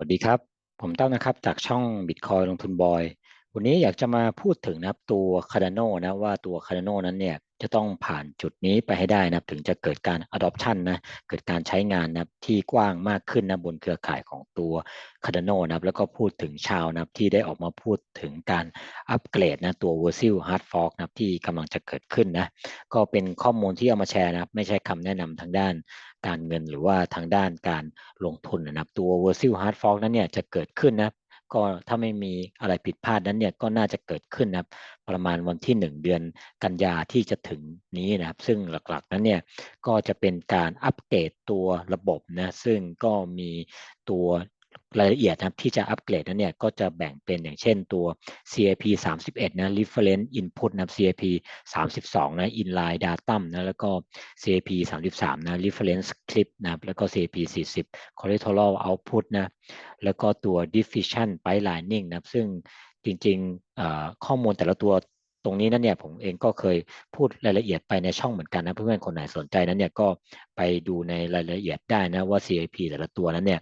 สวัสดีครับ ผมเต้านะครับ จากช่อง Bitcoin ลงทุนบอย วันนี้อยากจะมาพูดถึงนะครับตัว Cardano นะว่าตัว Cardano นั้นเนี่ยจะต้องผ่านจุดนี้ไปให้ได้นะถึงจะเกิดการ adoption นะเกิดการใช้งานนับที่กว้างมากขึ้นนะบนเครือข่ายของตัว Cardano นะแล้วก็พูดถึงชาวนับที่ได้ออกมาพูดถึงการอัปเกรดนะตัว Virtual Hard Fork นะครับที่กำลังจะเกิดขึ้นนะก็เป็นข้อมูลที่เอามาแชร์นะครับไม่ใช่คำแนะนำทางด้านการเงินหรือว่าทางด้านการลงทุนนะครับตัว Virtual Hard Fork นั้นเนี่ยจะเกิดขึ้นนะ ก็ถ้าไม่มีอะไรผิดพลาดนั้นเนี่ยก็น่าจะเกิดขึ้นนะครับประมาณวันที่ 1 เดือนกันยาที่จะถึงนี้นะครับ ซึ่งหลักๆนั้นเนี่ยก็จะเป็นการอัปเกรดตัวระบบนะซึ่งก็มีตัว รายละเอียดนะครับที่จะอัปเกรดนั้นเนี่ยก็จะแบ่งเป็นอย่างเช่นตัว CAP 31 นะ reference input นะ CAP 32 นะ inline datum นะแล้วก็ CAP 33 นะ reference clip นะแล้วก็ CAP 40 collateral output นะแล้วก็ตัว diffusion pipelining นะซึ่งจริงๆข้อมูลแต่ละตัว ตรงนี้นั้นเนี่ยผมเองก็เคยพูดรายละเอียดไปในช่องเหมือนกันนะเพื่อนๆคนไหนสนใจนั้นเนี่ยก็ไปดูในรายละเอียดได้นะว่า CAP แต่ละตัวนั้นเนี่ย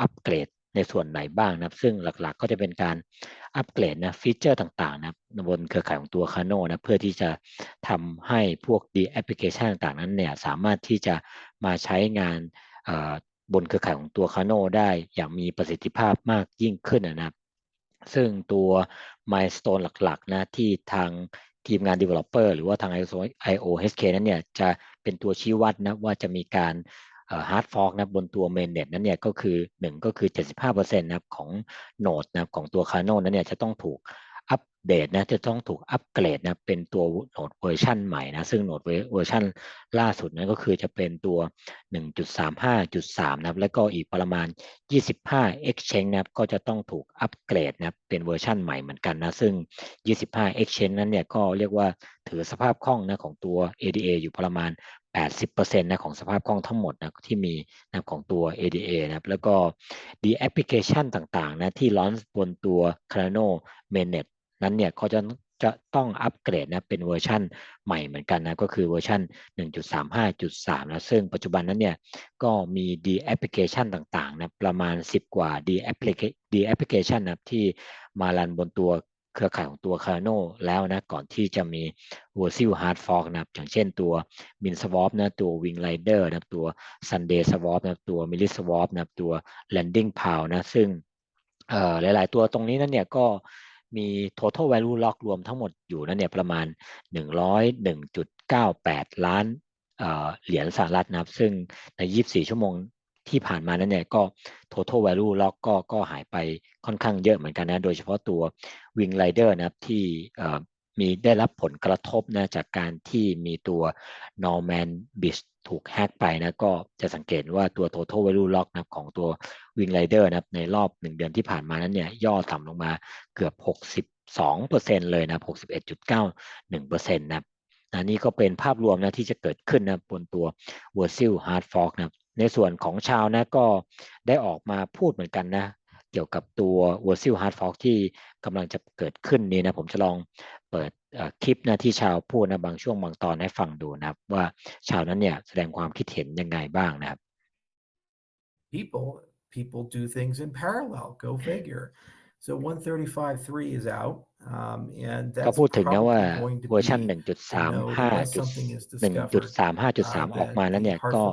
อัปเกรดในส่วนไหนบ้างนะซึ่งหลักๆก็จะเป็นการอัปเกรดนะฟีเจอร์ต่างๆนะบนเครือข่ายของตัว Cano นะเพื่อที่จะทำให้พวกดีแอปพลิเคชันต่างๆนั้นเนี่ยสามารถที่จะมาใช้งานบนเครือข่ายของตัว Cano ได้อย่างมีประสิทธิภาพมากยิ่งขึ้นนะครับ ซึ่งตัว milestone หลักๆนะที่ทางทีมงาน developer หรือว่าทาง IOHK นั้นเนี่ยจะเป็นตัวชี้วัดนะว่าจะมีการฮาร์ดฟอกนะบนตัว mainnet นั้นเนี่ยก็คือ 1 ก็คือ 75%นะครับของโนดนะของตัว Cardano นั้นเนี่ยจะต้องถูก อัปเดตนะจะต้องถูกอัปเกรดนะเป็นตัวโหนดเวอร์ชันใหม่นะซึ่งโหนดเวอร์ชันล่าสุดนั้นก็คือจะเป็นตัว 1.35.3นะครับแล้วก็อีกประมาณ 25 exchange นะครับก็จะต้องถูกอัปเกรดนะเป็นเวอร์ชันใหม่เหมือนกันนะซึ่ง 25 exchange นั้นเนี่ยก็เรียกว่าถือสภาพคล่องนะของตัว ADA อยู่ประมาณ 80%นะของสภาพคล่องทั้งหมดนะที่มีนะของตัว ADA นะครับแล้วก็ดีแอปพลิเคชันต่างๆนะที่ลอนบนตัว Cardano Mainnet นั้นเนี่ยเขาจะจะต้องอัปเกรดนะเป็นเวอร์ชันใหม่เหมือนกันนะก็คือเวอร์ชัน1.35.3 นะซึ่งปัจจุบันนั้นเนี่ยก็มีดีแอปพลิเคชันต่างๆนะประมาณ 10 กว่าดีแอปพลิเคดีแอปพลิเคชันนะที่มารันบนตัว เครือข่ายของตัว Cardano แล้วนะก่อนที่จะมี Virtual Hard Fork นะครับอย่างเช่นตัว Min Swap นะตัว Wing Rider นะตัว Sunday Swap นะตัว Milli Swap นะตัว Landing Pound นะซึ่งหลาย ๆ ตัวตรงนี้นั่นเนี่ยก็มี total value lock รวมทั้งหมดอยู่นั่นเนี่ยประมาณ 101.98 ล้านเหรียญสหรัฐนะครับ ซึ่งใน 24 ชั่วโมง ที่ผ่านมานั้นเนี่ยก็ total value lock ก็ก็หายไปค่อนข้างเยอะเหมือนกันนะ โดยเฉพาะตัว wing rider นะครับที่มีได้รับผลกระทบนะจากการที่มีตัว norman bridge ถูกแฮกไปนะก็จะสังเกตว่าตัว total value lock นะของตัว wing rider นะในรอบ 1 เดือนที่ผ่านมานั้นเนี่ยย่อต่ำลงมาเกือบ 62%เลยนะ 61.91%นะนะนี่ก็เป็นภาพรวมนะที่จะเกิดขึ้นนะบนตัว virtual hard fork นะ ในส่วนของชาวนะก็ได้ออกมาพูดเหมือนกันนะ เกี่ยวกับตัว w o r s i l hard fork ที่กำลังจะเกิดขึ้นนี้นะผมจะลองเปิดคลิปนะที่ชาวพูดนะบางช่วงบางตอนให้ฟังดูนะครับ ว่าชาวนั้นเนี่ยแสดงความคิดเห็นยังไงบ้างนะครับ people people do things in parallel go figure so 135.3 is out um, and ก็ that's พูดถึงนะว่า probably going to เวอร์ชัน be 1.35.1.35.3 ออกมาแล้วเนี่ยก็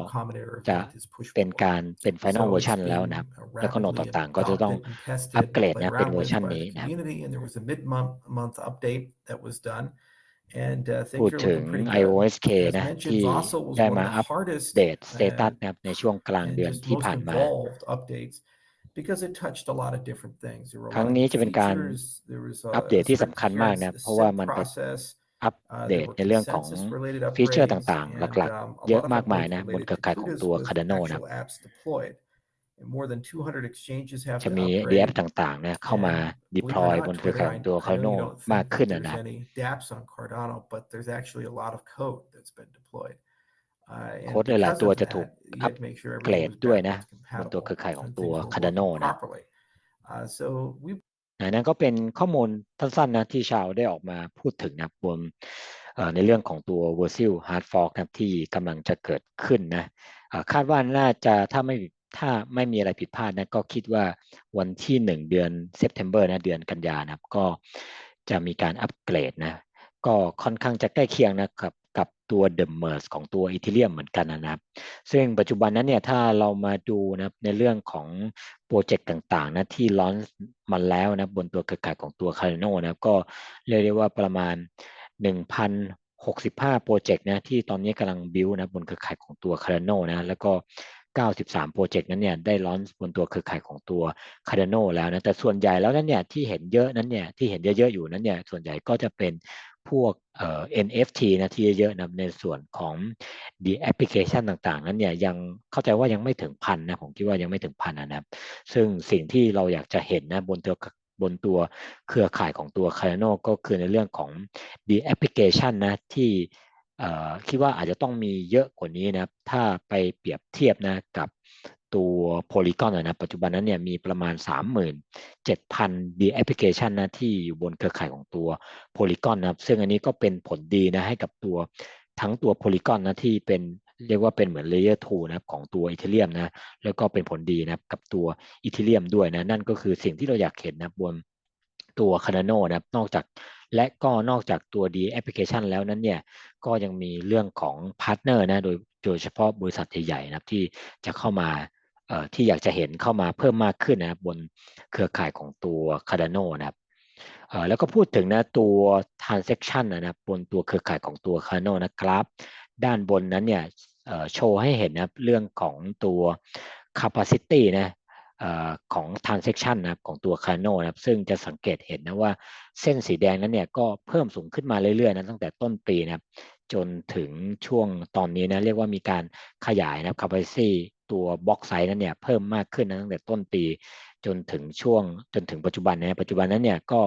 จะเป็นการเป็น final version แล้วนะครับ แล้วก็โน้ตต่างๆ ก็จะต้องอัปเกรดนะเป็นเวอร์ชันนี้นะครับพูดถึง iOSK นะที่ได้มาอัปเดตสเตตัสนะครับในช่วงกลางเดือนที่ผ่านมา ครั้งนี้จะเป็นการอัปเดตที่สำคัญมากนะเพราะว่ามันไปอัปเดตในเรื่องของฟีเจอร์ต่างๆ หลักๆ เยอะมากมายนะบนเครือข่ายของตัว Cardano นะจะมีดีแอปต่างๆเนี่ยเข้ามา deploy บนเครือข่ายของตัว Cardano มากขึ้นนะ โค้ดหลายๆตัวจะถูกอัปเกรดด้วยนะบนตัวเครือข่ายของตัว Cardano นะนั่นก็เป็นข้อมูลสั้นๆนะที่ชาวได้ออกมาพูดถึงนะบนในเรื่องของตัว Virtual Hard Fork นะที่กำลังจะเกิดขึ้นนะคาดว่าน่าจะถ้าไม่ถ้าไม่มีอะไรผิดพลาดนะก็คิดว่าวันที่ 1 เดือนเซปเทมเบอร์นะเดือนกันยานะครับก็จะมีการอัปเกรดนะก็ค่อนข้างจะใกล้เคียงนะครับ กับตัว The Merge ของตัวอีเทเรียมเหมือนกันนะครับซึ่งปัจจุบันนั้นเนี่ยถ้าเรามาดูนะครับในเรื่องของโปรเจกต์ต่างๆนะที่ลอนมาแล้วนะบนตัวเครือข่ายของตัว Cardano นะก็เรียกได้ว่าประมาณ 1,065 โปรเจกต์นะที่ตอนนี้กำลังบิวนะบนเครือข่ายของตัว Cardano นะแล้วก็93 โปรเจกต์นั้นเนี่ยได้ลอนบนตัวเครือข่ายของตัว Cardano แล้วนะแต่ส่วนใหญ่แล้วนั้นเนี่ยที่เห็นเยอะนั้นเนี่ยที่เห็นเยอะๆอยู่นั้นเนี่ยส่วนใหญ่ก็จะเป็น พวกเอ่อ NFT นะที่เยอะๆนะในส่วนของ the application ต่างๆ นั้นเนี่ยยังเข้าใจว่ายังไม่ถึงพันนะผมคิดว่ายังไม่ถึงพันนะครับ ซึ่งสิ่งที่เราอยากจะเห็นนะบนตัวบนตัวเครือข่ายของตัว Cardano ก็คือในเรื่องของ the application นะที่คิดว่าอาจจะต้องมีเยอะกว่านี้นะถ้าไปเปรียบเทียบนะกับ ตัว Polygon นะปัจจุบันนั้นเนี่ยมีประมาณ 37,000 d application นะที่อยู่บนเครือข่ายของตัว Polygon นะครับซึ่งอันนี้ก็เป็นผลดีนะให้กับตัวทั้งตัว Polygon นะที่เป็นเรียกว่าเป็นเหมือน Layer 2นะครับของตัว Ethereum นะแล้วก็เป็นผลดีนะครับกับตัว Ethereum ด้วยนะนั่นก็คือสิ่งที่เราอยากเห็นนะบนตัว Cardano นะครับนอกจากและก็นอกจากตัว D application แล้วนั้นเนี่ยก็ยังมีเรื่องของพาร์ทเนอร์นะโดยโดยเฉพาะบริษัทใหญ่ๆนะครับที่จะเข้ามา ที่อยากจะเห็นเข้ามาเพิ่มมากขึ้นนะครับบนเครือข่ายของตัว Cardano นะครับแล้วก็พูดถึงนะตัว transaction นะครับบนตัวเครือข่ายของตัว Cardano นะครับ ด้านบนนั้นเนี่ยโชว์ให้เห็นนะเรื่องของตัว capacity นะของ transaction นะครับของตัว Cardano นะครับซึ่งจะสังเกตเห็นนะว่าเส้นสีแดงนั้นเนี่ยก็เพิ่มสูงขึ้นมาเรื่อยๆนะตั้งแต่ต้นปีนะครับจนถึงช่วงตอนนี้นะเรียกว่ามีการขยายนะครับ capacity ตัวบล็อกไซส์นั้นเนี่ยเพิ่มมากขึ้นนะตั้งแต่ต้นปีจนถึงช่วงจนถึงปัจจุบันนะปัจจุบันนั้นเนี่ยก็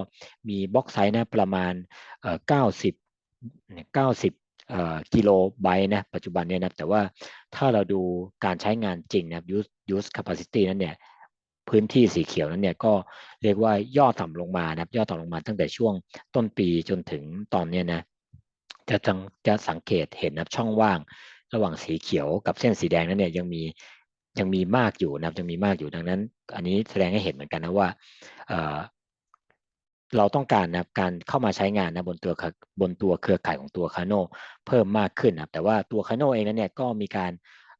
มีบล็อกไซส์นะประมาณเอ่อ90 90กิโลไบต์นะปัจจุบันเนี่ยนะแต่ว่าถ้าเราดูการใช้งานจริงนะ use use capacity นั้นเนี่ยพื้นที่สีเขียวนั้นเนี่ยก็เรียกว่าย่อต่ำลงมานะย่อต่ำลงมาตั้งแต่ช่วงต้นปีจนถึงตอนนี้นะจะจะจะสังเกตเห็นนะช่องว่าง ระหว่างสีเขียวกับเส้นสีแดงนั้นเนี่ยยังมียังมีมากอยู่นะครับยังมีมากอยู่ดังนั้น อันนี้แสดงให้เห็นเหมือนกันนะว่าเราต้องการนะการเข้ามาใช้งานนะบนตัวบนตัวเครือข่ายของตัวคาโนเพิ่มมากขึ้นนะแต่ว่าตัวคาโนเองนั้นเนี่ยก็มีการ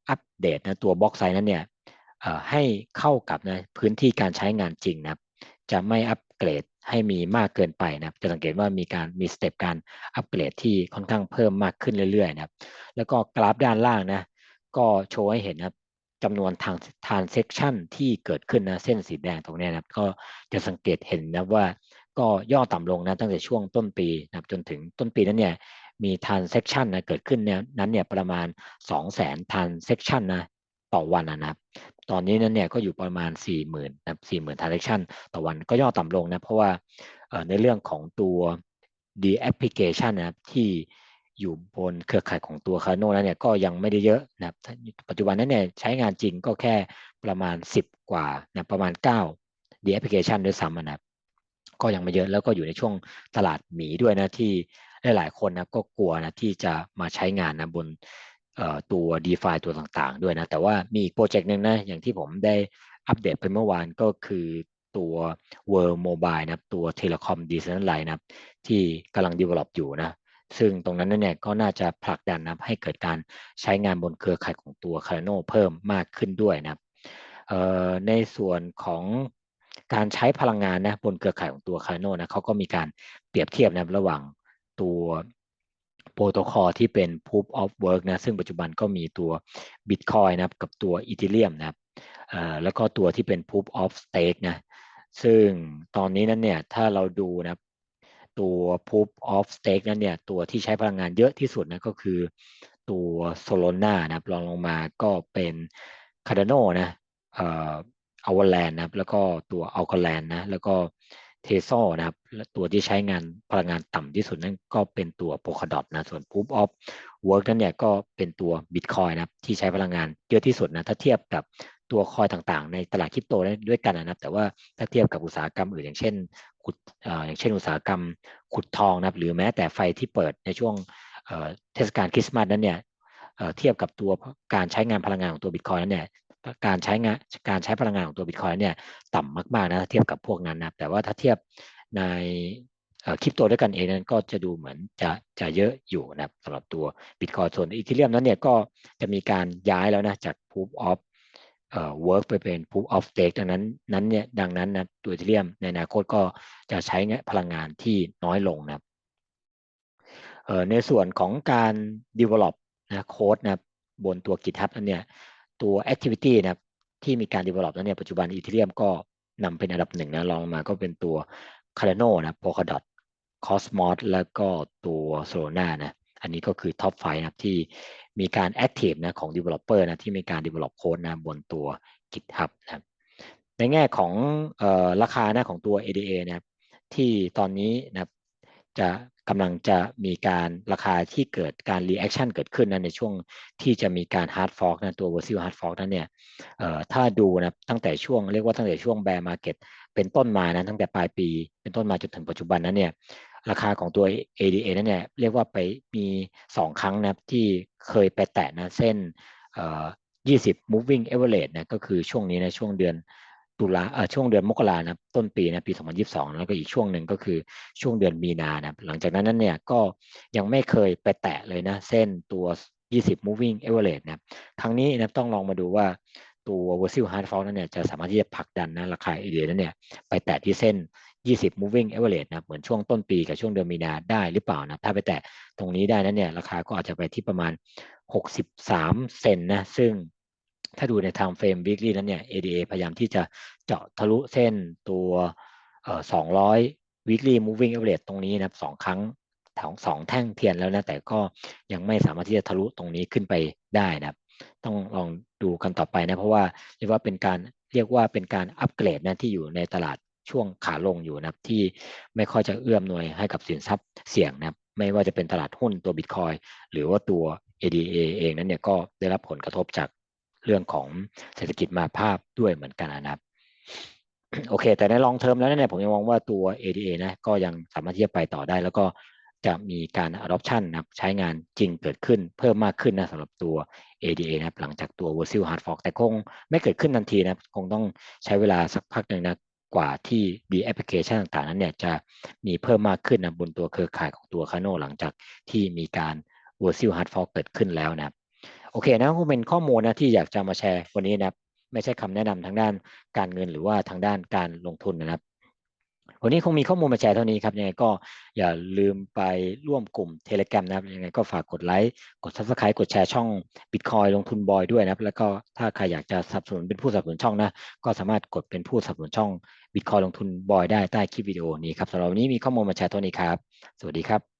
อัปเดตนะตัวบล็อกไซส์นั้นเนี่ยให้เข้ากับนะพื้นที่การใช้งานจริงนะครับจะไม่อัป เกรดให้มีมากเกินไปนะครับ จะสังเกตว่ามีการมีสเต็ปการอัปเกรดที่ค่อนข้างเพิ่มมากขึ้นเรื่อยๆนะครับ แล้วก็กราฟด้านล่างนะ ก็โชว์ให้เห็นนะครับจำนวนทางทานเซ็กชันที่เกิดขึ้นนะเส้นสีแดงตรงนี้นะครับ ก็จะสังเกตเห็นนะว่าก็ย่อต่ำลงนะตั้งแต่ช่วงต้นปีนะครับจนถึงต้นปีนั้นเนี่ยมีทานเซ็กชันนะเกิดขึ้นเนี่ยนั้นเนี่ยประมาณ 2 0 0 0 0 0ทานเซ็กชันนะ ต่อวันนะครับ ตอนนี้นั้นเนี่ยก็อยู่ประมาณ 4 0,000นะ40,000 transaction ต่อวันก็ย่อต่ำลงนะ เพราะว่าในเรื่องของตัว D application นะครับที่อยู่บนเครือข่ายของตัวคาโนนั้นเนี่ยก็ยังไม่ได้เยอะนะครับ ปัจจุบันนั้นเนี่ยใช้งานจริงก็แค่ประมาณ 10 กว่านะประมาณ 9 D application ด้วยซ้ำนะครับก็ยังไม่เยอะแล้วก็อยู่ในช่วงตลาดหมีด้วยนะที่หลายๆคนนะก็กลัวนะที่จะมาใช้งานนะบน ตัว d e f าตัวต่างๆ ด้วยนะ แต่ว่ามีอีกโปรเจกต์หนึ่งนะ อย่างที่ผมได้อัปเดตไปเมื่อวานก็คือตัว World Mobile นะตัว Telecom Decentralized นะที่กำลัง develop อยู่นะ ซึ่งตรงนั้นเนี่ยก็น่าจะผลักดันนะให้เกิดการใช้งานบนเครือข่ายของตัว Cardano เพิ่มมากขึ้นด้วยนะในส่วนของการใช้พลังงานนะบนเครือข่ายของตัว Cardano นะเขาก็มีการเปรียบเทียบนะระหว่างตัว โปรโตคอลที่เป็น proof of work นะซึ่งปัจจุบันก็มีตัว Bitcoin นะครับกับตัว Ethereum นะครับแล้วก็ตัวที่เป็น proof of stake นะซึ่งตอนนี้นั้นเนี่ยถ้าเราดูนะตัว proof of stake นั้นเนี่ยตัวที่ใช้พลังงานเยอะที่สุดนะก็คือตัว Solana นะครับรองลงมาก็เป็น Cardano นะเอ่อ Avalanche นะครับแล้วก็ตัว Algorand นะแล้วก็ เทโซนะครับตัวที่ใช้งานพลังงานต่ำที่สุดนั่นก็เป็นตัว Polkadot นะส่วน Proof of Work นั้นเนี่ยก็เป็นตัว Bitcoin นะครับที่ใช้พลังงานเยอะที่สุดนะถ้าเทียบกับตัวคอยต่างๆ ในตลาดคริปโตด้วยกันนะครับ แต่ว่าถ้าเทียบกับอุตสาหกรรมอื่นอย่างเช่นขุดอย่างเช่นอุตสาหกรรมขุดทองนะครับ หรือแม้แต่ไฟที่เปิดในช่วงเทศกาลคริสต์มาสนั้นเนี่ยเทียบกับตัวการใช้งานพลังงานของตัวบิตคอยนั้นเนี่ย การใช้งานการใช้พลังงานของตัวบิตคอยเนี่ยต่ำมากๆนะเทียบกับพวกนั้นนะแต่ว่าถ้าเทียบในคริปโตด้วยกันเองนั้นก็จะดูเหมือนจะจะเยอะอยู่นะสำหรับตัวบิตคอยส่วนอีเทเรียมนั้นเนี่ยก็จะมีการย้ายแล้วนะจาก proof of เอ่อ work ไปเป็น proof of stake ดังนั้นนั้นเนี่ยดังนั้นนะตัวอีเทเรียมในอนาคตก็จะใช้พลังงานที่น้อยลงนะเอ่อในส่วนของการ develop นะโค้ดนะบบนตัว GitHub นั้นเนี่ย ตัว activity นะครับที่มีการ develop นั้นเนี่ยปัจจุบันอีเทเรียมก็นำเป็นอันดับหนึ่งนะรองลงมาก็เป็นตัว Cardano นะ Polkadot Cosmos แล้วก็ตัว Solana นะอันนี้ก็คือ Top 5นะครับที่มีการ Active นะของ Developer นะที่มีการ Develop Code นะบนตัว GitHub นะครับในแง่ของออราคานะของตัว ADA นะครับที่ตอนนี้นะครับจะ กำลังจะมีการราคาที่เกิดการ reaction เกิดขึ้นนะในช่วงที่จะมีการ hard fork นะตัว virtual hard fork นั้นเนี่ยถ้าดูนะตั้งแต่ช่วงเรียกว่าตั้งแต่ช่วง bear market เป็นต้นมานะตั้งแต่ปลายปี เป็นต้นมาจนถึงปัจจุบันนั้นเนี่ยราคาของตัว ADA นั้นเนี่ยเรียกว่าไปมี 2 ครั้งนะที่เคยไปแตะนะเส้น 20 moving average นะก็คือช่วงนี้นะช่วงเดือน ตุลาช่วงเดือนมกรานะต้นปีนะปี 2022 แล้วก็อีกช่วงหนึ่งก็คือช่วงเดือนมีนานะหลังจากนั้นนั้นเนี่ยก็ยังไม่เคยไปแตะเลยนะเส้นตัว 20 moving average นะครั้งนี้นะต้องลองมาดูว่าตัว virtual hard fork นั้นเนี่ยจะสามารถที่จะผลักดันนะราคา ADA นั้นเนี่ยไปแตะที่เส้น 20 moving average นะเหมือนช่วงต้นปีกับช่วงเดือนมีนาได้หรือเปล่านะถ้าไปแตะตรงนี้ได้นั้นเนี่ยราคาก็อาจจะไปที่ประมาณ 63 เซนนะซึ่ง ถ้าดูใน time frame weekly นั้นเนี่ย ADA พยายามที่จะเจาะทะลุเส้นตัวเอ่อ200 weekly moving average ตรงนี้นะครับสองครั้งทั้งสองแท่งเทียนแล้วนะแต่ก็ยังไม่สามารถที่จะทะลุตรงนี้ขึ้นไปได้นะครับ ต้องลองดูกันต่อไปนะเพราะว่าเรียกว่าเป็นการเรียกว่าเป็นการอัปเกรดนะที่อยู่ในตลาดช่วงขาลงอยู่นะครับที่ไม่ค่อยจะเอื้อมหน่วยให้กับสินทรัพย์เสี่ยงนะครับไม่ว่าจะเป็นตลาดหุ้นตัวบิตคอยหรือว่าตัว ADA เองนั้นเนี่ยก็ได้รับผลกระทบจาก เรื่องของเศรษฐกิจมาภาพด้วยเหมือนกันนะครับโอเค แต่ในลองเทอมแล้วเนี่ยผมยังมองว่าตัว ADA นะก็ยังสามารถที่จะไปต่อได้ แล้วก็จะมีการ adoption นะครับใช้งานจริงเกิดขึ้นเพิ่มมากขึ้นนะสำหรับตัว ADA นะครับหลังจากตัว virtual hard fork แต่คงไม่เกิดขึ้นทันทีนะคงต้องใช้เวลาสักพักหนึ่งนะกว่าที่มีแอปพลิเคชันต่างๆ นั้นเนี่ยจะมีเพิ่มมากขึ้นนะบนตัวเครือข่ายของตัวคาโนหลังจากที่มีการ virtual hard fork เกิดขึ้นแล้วนะครับ โอเคนะคงเป็นข้อมูลนะที่อยากจะมาแชร์วันนี้นะครับ ไม่ใช่คำแนะนำทางด้านการเงินหรือว่าทางด้านการลงทุนนะครับ วันนี้คงมีข้อมูลมาแชร์เท่านี้ครับยังไงก็อย่าลืมไปร่วมกลุ่ม Telegram นะครับยังไงก็ฝากกดไลค์กด Subscribe กดแชร์ช่อง Bitcoin ลงทุนบอยด้วยนะครับ แล้วก็ถ้าใครอยากจะสนับสนุนเป็นผู้สนับสนุนช่องนะ ก็สามารถกดเป็นผู้สนับสนุนช่อง Bitcoin ลงทุนบอยได้ใต้คลิปวิดีโอนี้ครับสำหรับวันนี้มีข้อมูลมาแชร์เท่านี้ครับ สวัสดีครับ